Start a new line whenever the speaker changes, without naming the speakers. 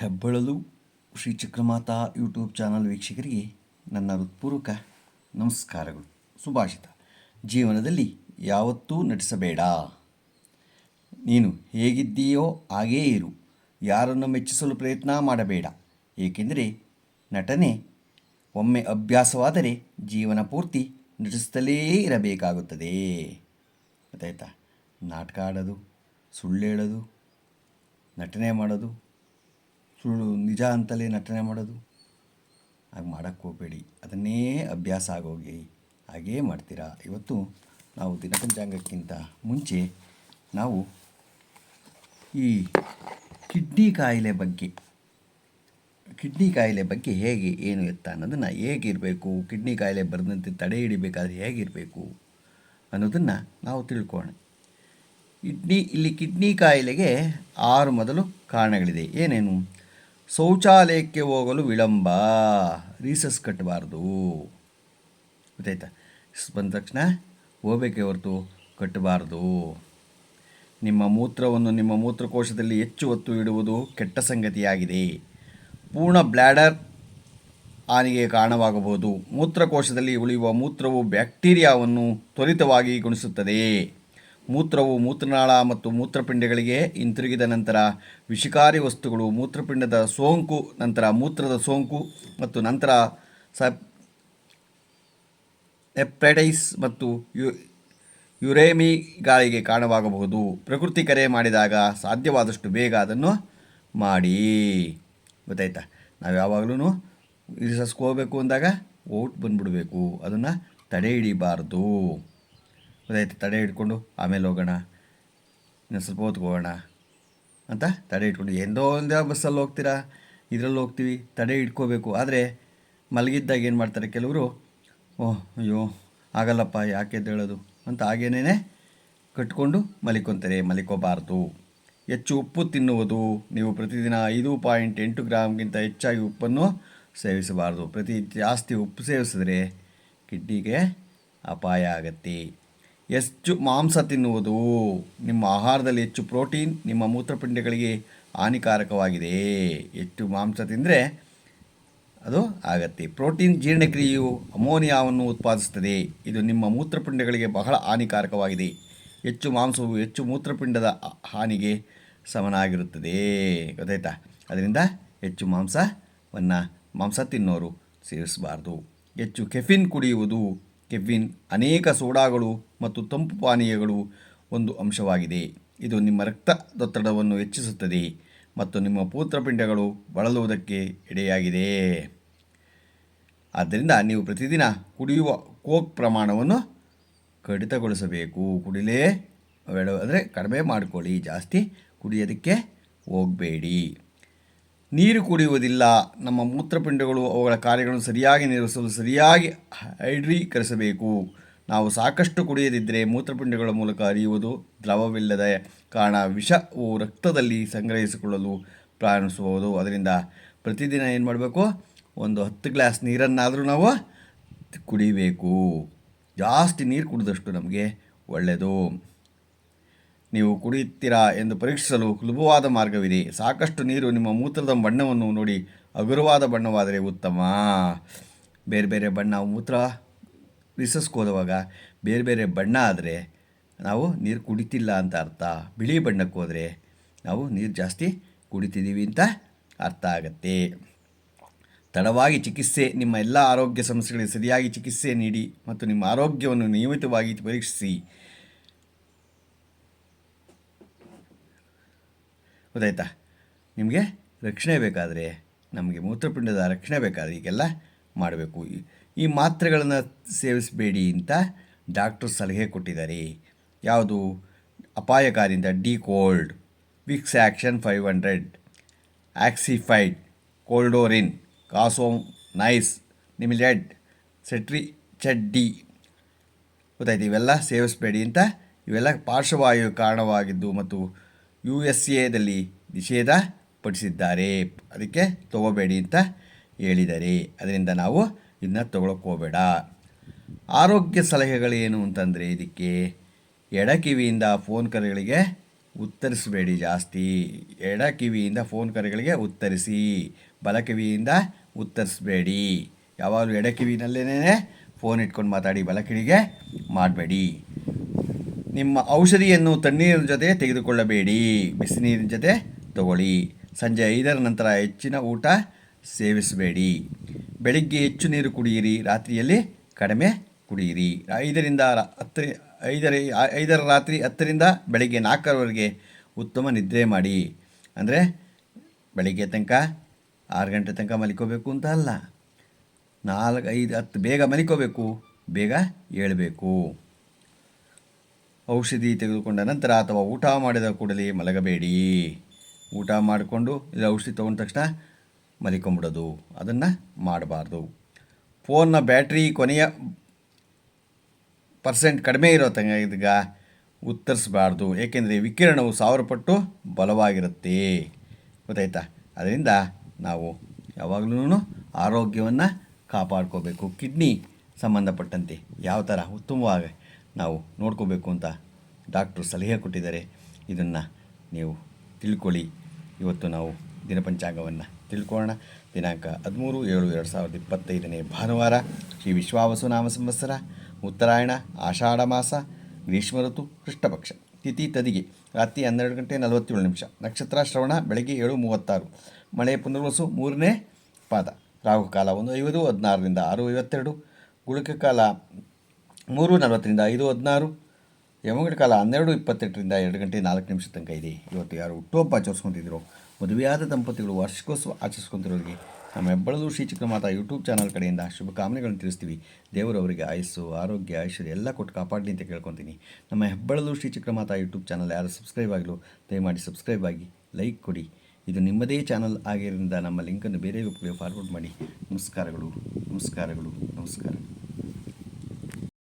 ಹೆಬ್ಬಳಲು, Shri Chakramata YouTube channel ವೀಕ್ಷಕರಿಗೆ ನನ್ನ ಹೃತ್ಪೂರ್ವಕ ನಮಸ್ಕಾರಗಳು, ಸುಭಾಷಿತ. ಜೀವನದಲ್ಲಿ ಯಾವತ್ತೂ ನಟಿಸಬೇಡ. ನೀನು ಹೇಗಿದ್ದೀಯೋ ಹಾಗೇ ಇರು. ಯಾರನ್ನು ಮೆಚ್ಚಿಸಲು ಪ್ರಯತ್ನ ಮಾಡಬೇಡ. ಏಕೆಂದರೆ ನಟನೆ ಒಮ್ಮೆ ಅಭ್ಯಾಸವಾದರೆ ಜೀವನ ಪೂರ್ತಿ ನಟಿಸುತ್ತಲೇ ಇರಬೇಕಾಗುತ್ತದೆ. ಗೊತ್ತಾಯ್ತಾ? ನಾಟಕ ಆಡೋದು, ಸುಳ್ಳು ಹೇಳೋದು, ನಟನೆ ಮಾಡೋದು ಸುಳ್ಳು ನಿಜ ಅಂತಲೇ ನಟನೆ ಮಾಡೋದು. ಹಾಗೆ ಮಾಡೋಕ್ಕೆ ಹೋಗಬೇಡಿ. ಅದನ್ನೇ ಅಭ್ಯಾಸ ಆಗೋಗಿ ಹಾಗೇ ಮಾಡ್ತೀರಾ? ಇವತ್ತು ನಾವು ದಿನಪಂಚಾಂಗಕ್ಕಿಂತ ಮುಂಚೆ ನಾವು ಈ ಕಿಡ್ನಿ ಕಾಯಿಲೆ ಬಗ್ಗೆ, ಕಿಡ್ನಿ ಕಾಯಿಲೆ ಬಗ್ಗೆ ಹೇಗೆ, ಏನು ಎತ್ತ ಅನ್ನೋದನ್ನು ಹೇಗಿರಬೇಕು, ಕಿಡ್ನಿ ಕಾಯಿಲೆ ಬರೆದಂತೆ ತಡೆ ಹಿಡಿಬೇಕಾದ್ರೆ ಹೇಗಿರಬೇಕು ಅನ್ನೋದನ್ನು ನಾವು ತಿಳ್ಕೋಣ ಕಿಡ್ನಿ, ಇಲ್ಲಿ ಕಿಡ್ನಿ ಕಾಯಿಲೆಗೆ ಆರು ಮೊದಲು ಕಾರಣಗಳಿದೆ. ಏನೇನು? ಶೌಚಾಲಯಕ್ಕೆ ಹೋಗಲು ವಿಳಂಬ. ರೀಸಸ್ ಕಟ್ಟಬಾರ್ದು ಗೊತ್ತಾಯ್ತಾ? ಬಂದ ತಕ್ಷಣ ಹೋಗಬೇಕೇ ಹೊರತು ಕಟ್ಟಬಾರ್ದು ನಿಮ್ಮ ಮೂತ್ರವನ್ನು ನಿಮ್ಮ ಮೂತ್ರಕೋಶದಲ್ಲಿ ಹೆಚ್ಚು ಒತ್ತು ಇಡುವುದು ಕೆಟ್ಟ ಸಂಗತಿಯಾಗಿದೆ. ಪೂರ್ಣ ಬ್ಲ್ಯಾಡರ್ ಹಾನಿಗೆ ಕಾರಣವಾಗಬಹುದು. ಮೂತ್ರಕೋಶದಲ್ಲಿ ಉಳಿಯುವ ಮೂತ್ರವು ಬ್ಯಾಕ್ಟೀರಿಯಾವನ್ನು ತ್ವರಿತವಾಗಿ ಗುಣಿಸುತ್ತದೆ. ಮೂತ್ರವು ಮೂತ್ರನಾಳ ಮತ್ತು ಮೂತ್ರಪಿಂಡಗಳಿಗೆ ಹಿಂತಿರುಗಿದ ನಂತರ ವಿಷಕಾರಿ ವಸ್ತುಗಳು ಮೂತ್ರಪಿಂಡದ ಸೋಂಕು, ನಂತರ ಮೂತ್ರದ ಸೋಂಕು ಮತ್ತು ನಂತರ ಸೆಪ್ರೆಟೈಸ್ ಹೆಪ್ಟೈಟಿಸ್ ಮತ್ತು ಯು, ಯುರೇಮಿಗಳಿಗೆ ಕಾರಣವಾಗಬಹುದು. ಪ್ರಕೃತಿ ಕರೆ ಮಾಡಿದಾಗ ಸಾಧ್ಯವಾದಷ್ಟು ಬೇಗ ಅದನ್ನು ಮಾಡಿ. ಗೊತ್ತಾಯ್ತಾ? ನಾವು ಯಾವಾಗಲೂ ರಿಸಸ್ಗೆ ಹೋಗಬೇಕು ಅಂದಾಗ ಓಟ್ ಬಂದುಬಿಡಬೇಕು. ಅದನ್ನು ತಡೆ ಹಿಡಿಬಾರ್ದು. ಗೊತ್ತಾಯ್ತು ತಡೆ ಹಿಡ್ಕೊಂಡು ಆಮೇಲೆ ಹೋಗೋಣ. ಇನ್ನು ಸ್ವಲ್ಪ ಹೊತ್ತು ಹೋಗೋಣ. ಅಂತ ತಡೆ ಇಟ್ಕೊಂಡು ಎಂದೋ ಒಂದೇ ಬಸ್ಸಲ್ಲಿ ಹೋಗ್ತೀರಾ? ಇದರಲ್ಲಿ ಹೋಗ್ತೀವಿ. ತಡೆ ಇಟ್ಕೋಬೇಕು ಆದರೆ ಮಲಗಿದ್ದಾಗ ಏನು ಮಾಡ್ತಾರೆ ಕೆಲವರು? ಓಹ್ ಅಯ್ಯೋ, ಆಗಲ್ಲಪ್ಪ, ಯಾಕೆ ಹೇಳೋದು? ಅಂತ ಹಾಗೇನೇ ಕಟ್ಕೊಂಡು ಮಲಿಕೊಂತಾರೆ. ಮಲಿಕೋಬಾರ್ದು. ಹೆಚ್ಚು ಉಪ್ಪು ತಿನ್ನುವುದು. ನೀವು ಪ್ರತಿದಿನ ಐದು ಪಾಯಿಂಟ್ ಎಂಟು ಗ್ರಾಮ್ಗಿಂತ ಹೆಚ್ಚಾಗಿ ಉಪ್ಪನ್ನು ಸೇವಿಸಬಾರ್ದು. ಪ್ರತಿ ಜಾಸ್ತಿ ಉಪ್ಪು ಸೇವಿಸಿದ್ರೆ ಕಿಡ್ನಿಗೆ ಅಪಾಯ ಆಗತ್ತೆ. ಹೆಚ್ಚು ಮಾಂಸ ತಿನ್ನುವುದು ನಿಮ್ಮ ಆಹಾರದಲ್ಲಿ ಹೆಚ್ಚು ಪ್ರೋಟೀನ್, ನಿಮ್ಮ ಮೂತ್ರಪಿಂಡಗಳಿಗೆ ಹಾನಿಕಾರಕವಾಗಿದೆ. ಹೆಚ್ಚು ಮಾಂಸ ತಿಂದರೆ ಅದು ಆಗತ್ತೆ. ಪ್ರೋಟೀನ್ ಜೀರ್ಣಕ್ರಿಯೆಯು ಅಮೋನಿಯಾವನ್ನು ಉತ್ಪಾದಿಸುತ್ತದೆ. ಇದು ನಿಮ್ಮ ಮೂತ್ರಪಿಂಡಗಳಿಗೆ ಬಹಳ ಹಾನಿಕಾರಕವಾಗಿದೆ. ಹೆಚ್ಚು ಮಾಂಸವು ಹೆಚ್ಚು ಮೂತ್ರಪಿಂಡದ ಹಾನಿಗೆ ಸಮನಾಗಿರುತ್ತದೆ. ಗೊತ್ತಾಯ್ತಾ? ಅದರಿಂದ ಹೆಚ್ಚು ಮಾಂಸವನ್ನು ಮಾಂಸ ತಿನ್ನೋರು ಸೇವಿಸಬಾರ್ದು. ಹೆಚ್ಚು ಕೆಫಿನ್ ಕುಡಿಯುವುದು ಕೆಫಿನ್ ಅನೇಕ ಸೋಡಾಗಳು ಮತ್ತು ತಂಪು ಪಾನೀಯಗಳು ಒಂದು ಅಂಶವಾಗಿದೆ. ಇದು ನಿಮ್ಮ ರಕ್ತದೊತ್ತಡವನ್ನು ಹೆಚ್ಚಿಸುತ್ತದೆ ಮತ್ತು ನಿಮ್ಮ ಪೂತ್ರಪಿಂಡಗಳು ಬಳಲುವುದಕ್ಕೆ ಎಡೆಯಾಗಿದೆ. ಆದ್ದರಿಂದ ನೀವು ಪ್ರತಿದಿನ ಕುಡಿಯುವ ಕೋಕ್ ಪ್ರಮಾಣವನ್ನು ಕಡಿತಗೊಳಿಸಬೇಕು. ಕುಡಿಲೇ ಬೇಡ, ಅಂದರೆ ಕಡಿಮೆ ಮಾಡಿಕೊಳ್ಳಿ. ಜಾಸ್ತಿ ಕುಡಿಯೋದಕ್ಕೆ ಹೋಗಬೇಡಿ. ನೀರು ಕುಡಿಯುವುದಿಲ್ಲ. ನಮ್ಮ ಮೂತ್ರಪಿಂಡಗಳು ಅವುಗಳ ಕಾರ್ಯಗಳನ್ನು ಸರಿಯಾಗಿ ನಿರ್ವಹಿಸಲು ಸರಿಯಾಗಿ ಹೈಡ್ರೀಕರಿಸಬೇಕು. ನಾವು ಸಾಕಷ್ಟು ಕುಡಿಯದಿದ್ದರೆ ಮೂತ್ರಪಿಂಡಗಳ ಮೂಲಕ ಹರಿಯುವುದು ದ್ರವವಿಲ್ಲದೆ ಕಾರಣ ವಿಷವು ರಕ್ತದಲ್ಲಿ ಸಂಗ್ರಹಿಸಿಕೊಳ್ಳಲು ಪ್ರಾರಂಭಿಸಬಹುದು. ಅದರಿಂದ ಪ್ರತಿದಿನ ಏನು ಮಾಡಬೇಕು? ಒಂದು ಹತ್ತು ಗ್ಲಾಸ್ ನೀರನ್ನಾದರೂ ನಾವು ಕುಡಿಬೇಕು. ಜಾಸ್ತಿ ನೀರು ಕುಡಿದಷ್ಟು ನಮಗೆ ಒಳ್ಳೆಯದು ನೀವು ಕುಡಿಯುತ್ತೀರಾ ಎಂದು ಪರೀಕ್ಷಿಸಲು ಸುಲಭವಾದ ಮಾರ್ಗವಿದೆ. ಸಾಕಷ್ಟು ನೀರು ನಿಮ್ಮ ಮೂತ್ರದ ಬಣ್ಣವನ್ನು ನೋಡಿ ಹಗುರವಾದ ಬಣ್ಣವಾದರೆ ಉತ್ತಮ. ಬೇರೆ ಬೇರೆ ಬಣ್ಣ ಮೂತ್ರ ಹೋದವಾಗ ಬೇರೆ ಬೇರೆ ಬಣ್ಣ ಆದರೆ ನಾವು ನೀರು ಕುಡಿತಿಲ್ಲ ಅಂತ ಅರ್ಥ. ಬಿಳಿ ಬಣ್ಣಕ್ಕೆ ಹೋದರೆ ನಾವು ನೀರು ಜಾಸ್ತಿ ಕುಡಿತಿದ್ದೀವಿ ಅಂತ ಅರ್ಥ ಆಗತ್ತೆ. ತಡವಾಗಿ ಚಿಕಿತ್ಸೆ, ನಿಮ್ಮ ಎಲ್ಲ ಆರೋಗ್ಯ ಸಮಸ್ಯೆಗಳಿಗೆ ಸರಿಯಾಗಿ ಚಿಕಿತ್ಸೆ ನೀಡಿ ಮತ್ತು ನಿಮ್ಮ ಆರೋಗ್ಯವನ್ನು ನಿಯಮಿತವಾಗಿ ಪರೀಕ್ಷಿಸಿ. ಗೊತ್ತಾಯ್ತಾ? ನಿಮಗೆ ರಕ್ಷಣೆ ಬೇಕಾದರೆ, ನಮಗೆ ಮೂತ್ರಪಿಂಡದ ರಕ್ಷಣೆ ಬೇಕಾದರೆ ಈಗೆಲ್ಲ ಮಾಡಬೇಕು. ಈ ಮಾತ್ರೆಗಳನ್ನು ಸೇವಿಸಬೇಡಿ ಅಂತ ಡಾಕ್ಟ್ರು ಸಲಹೆ ಕೊಟ್ಟಿದ್ದಾರೆ. ಯಾವುದು? ಅಪಾಯಕಾರಿಯಿಂದ D Cold Vicks Action five hundred, ಆಕ್ಸಿಫೈಡ್, ಕೋಲ್ಡೋರಿನ್ ಕಾಸೋಮ್ ನೈಸ್ ನಿಮಿಲೆಡ್ ಸೆಟ್ರಿ ಚಡ್ಡಿ ಗೊತ್ತಾಯ್ತು? ಇವೆಲ್ಲ ಸೇವಿಸಬೇಡಿ ಅಂತ ಇವೆಲ್ಲ ಪಾರ್ಶ್ವವಾಯು ಕಾರಣವಾಗಿದ್ದು ಮತ್ತು ಯು ಎಸ್ ಎದಲ್ಲಿ ನಿಷೇಧ ಪಡಿಸಿದ್ದಾರೆ. ಅದಕ್ಕೆ ತಗೋಬೇಡಿ ಅಂತ ಹೇಳಿದ್ದಾರೆ ಅದರಿಂದ ನಾವು ಇದನ್ನ ತೊಗೊಳಕ್ಕೆ ಹೋಗಬೇಡ. ಆರೋಗ್ಯ ಸಲಹೆಗಳೇನು ಅಂತಂದರೆ ಇದಕ್ಕೆ ಎಡ ಕಿವಿಯಿಂದ ಫೋನ್ ಕರೆಗಳಿಗೆ ಉತ್ತರಿಸಬೇಡಿ ಜಾಸ್ತಿ. ಎಡ ಕಿವಿಯಿಂದ ಫೋನ್ ಕರೆಗಳಿಗೆ ಉತ್ತರಿಸಿ. ಬಲ ಕಿವಿಯಿಂದ ಉತ್ತರಿಸಬೇಡಿ. ಯಾವಾಗಲೂ ಎಡ ಕಿವಿನಲ್ಲೇ ಫೋನ್ ಇಟ್ಕೊಂಡು ಮಾತಾಡಿ ಬಲ ಕಿವಿಗೆ ಮಾಡಬೇಡಿ. ನಿಮ್ಮ ಔಷಧಿಯನ್ನು ತಣ್ಣೀರಿನ ಜೊತೆ ತೆಗೆದುಕೊಳ್ಳಬೇಡಿ. ಬಿಸಿ ನೀರಿನ ಜೊತೆ ತಗೊಳ್ಳಿ. ಸಂಜೆ ಐದರ ನಂತರ ಹೆಚ್ಚಿನ ಊಟ ಸೇವಿಸಬೇಡಿ. ಬೆಳಿಗ್ಗೆ ಹೆಚ್ಚು ನೀರು ಕುಡಿಯಿರಿ. ರಾತ್ರಿಯಲ್ಲಿ ಕಡಿಮೆ ಕುಡಿಯಿರಿ. ಐದರಿಂದ ಹತ್ತರ ಹತ್ತ ಐದರ ಐದರ ರಾತ್ರಿ ಹತ್ತರಿಂದ ಬೆಳಿಗ್ಗೆ ನಾಲ್ಕರವರೆಗೆ ಉತ್ತಮ ನಿದ್ರೆ ಮಾಡಿ. ಅಂದರೆ ಬೆಳಿಗ್ಗೆ ತನಕ ಆರು ಗಂಟೆ ತನಕ ಮಲಿಕೋಬೇಕು ಅಂತ ಅಲ್ಲ. ನಾಲ್ಕು ಐದು ಹತ್ತು ಬೇಗ ಮಲಿಕೋಬೇಕು. ಬೇಗ ಏಳಬೇಕು. ಔಷಧಿ ತೆಗೆದುಕೊಂಡ ನಂತರ ಅಥವಾ ಊಟ ಮಾಡಿದ ಕೂಡಲೇ ಮಲಗಬೇಡಿ. ಊಟ ಮಾಡಿಕೊಂಡು ಇಲ್ಲ ಔಷಧಿ ತೊಗೊಂಡ ತಕ್ಷಣ ಮಲಿಕೊಂಬಿಡೋದು ಅದನ್ನು ಮಾಡಬಾರ್ದು. ಫೋನ್ನ ಬ್ಯಾಟ್ರಿ ಕೊನೆಯ ಪರ್ಸೆಂಟ್ ಕಡಿಮೆ ಇರೋ ತಂಗ ಉತ್ತರಿಸಬಾರ್ದು. ಏಕೆಂದರೆ ವಿಕಿರಣವು ಸಾವಿರ ಪಟ್ಟು ಬಲವಾಗಿರುತ್ತೆ. ಗೊತ್ತಾಯ್ತಾ? ಅದರಿಂದ ನಾವು ಯಾವಾಗಲೂ ಆರೋಗ್ಯವನ್ನು ಕಾಪಾಡ್ಕೋಬೇಕು. ಕಿಡ್ನಿ ಸಂಬಂಧಪಟ್ಟಂತೆ ಯಾವ ಥರ ಉತ್ತಮವಾಗಿ ನಾವು ನೋಡ್ಕೋಬೇಕು ಅಂತ ಡಾಕ್ಟ್ರು ಸಲಹೆ ಕೊಟ್ಟಿದ್ದಾರೆ. ಇದನ್ನು ನೀವು ತಿಳ್ಕೊಳ್ಳಿ. ಇವತ್ತು ನಾವು ದಿನಪಂಚಾಂಗವನ್ನು ತಿಳ್ಕೊಳ್ಳೋಣ. ದಿನಾಂಕ ಹದಿಮೂರು ಏಳು ಎರಡು ಸಾವಿರದ ಇಪ್ಪತ್ತೈದನೇ ಭಾನುವಾರ ಶ್ರೀ ವಿಶ್ವಾವಸು ನಾಮ ಸಂವತ್ಸರ, ಉತ್ತರಾಯಣ, ಆಷಾಢ ಮಾಸ, ಗ್ರೀಷ್ಮ ಋತು, ಕೃಷ್ಣಪಕ್ಷ. ತಿಥಿ ತದಿಗೆ ರಾತ್ರಿ ಹನ್ನೆರಡು ಗಂಟೆ ನಲವತ್ತೇಳು ನಿಮಿಷ. ನಕ್ಷತ್ರ ಶ್ರವಣ ಬೆಳಗ್ಗೆ ಏಳು ಮೂವತ್ತಾರು. ಮಳೆ ಪುನರ್ವಸು ಮೂರನೇ ಪಾದ. ರಾಹುಕಾಲ ಒಂದು ಐವತ್ತು, ಹದಿನಾರರಿಂದ ಆರು ಐವತ್ತೆರಡು. ಗುಳಿಕ ಕಾಲ ಮೂರು ನಲವತ್ತರಿಂದ ಐದು ಹದಿನಾರು, ಯಮಗಡ ಕಾಲ ಹನ್ನೆರಡು ಇಪ್ಪತ್ತೆಂಟರಿಂದ ಎರಡು ಗಂಟೆ ನಾಲ್ಕು ನಿಮಿಷ ತನಕ ಇದೆ. ಇವತ್ತು ಯಾರು ಹುಟ್ಟುಹಬ್ಬ ಆಚರಿಸ್ಕೊತಿದ್ರು ಮದುವೆಯಾದ ದಂಪತಿಗಳು ವಾರ್ಷಿಕೋತ್ಸವ ಆಚರಿಸ್ಕೊಂತಿರೋರಿಗೆ ನಮ್ಮ ಹೆಬ್ಬಳದು ಶ್ರೀ ಚಿಕ್ರಮಾತ ಯೂಟ್ಯೂಬ್ ಚಾನಲ್ ಕಡೆಯಿಂದ ಶುಭಕಾಮನೆಗಳನ್ನು ತಿಳಿಸ್ತೀವಿ. ದೇವರು ಅವರಿಗೆ ಆಯಸ್ಸು, ಆರೋಗ್ಯ, ಐಶ್ವರ್ಯ ಎಲ್ಲ ಕೊಟ್ಟು ಕಾಪಾಡಲಿ ಅಂತ ಕೇಳ್ಕೊತೀನಿ. ನಮ್ಮ ಹೆಬ್ಬಳದು ಶ್ರೀ ಚಿಕ್ಕಮಾತ ಯೂಟ್ಯೂಬ್ ಚಾನಲ್ ಯಾರು ಸಬ್ಸ್ಕ್ರೈಬ್ ಆಗಲು, ದಯಮಾಡಿ ಸಬ್ಸ್ಕ್ರೈಬ್ ಆಗಿ ಲೈಕ್ ಕೊಡಿ. ಇದು ನಿಮ್ಮದೇ ಚಾನಲ್ ಆಗಿರೋದ್ರಿಂದ ನಮ್ಮ ಲಿಂಕನ್ನು ಬೇರೆ ಗ್ರೂಪ್ಗೆ ಫಾರ್ವರ್ಡ್ ಮಾಡಿ. ನಮಸ್ಕಾರಗಳು ನಮಸ್ಕಾರಗಳು, ನಮಸ್ಕಾರ.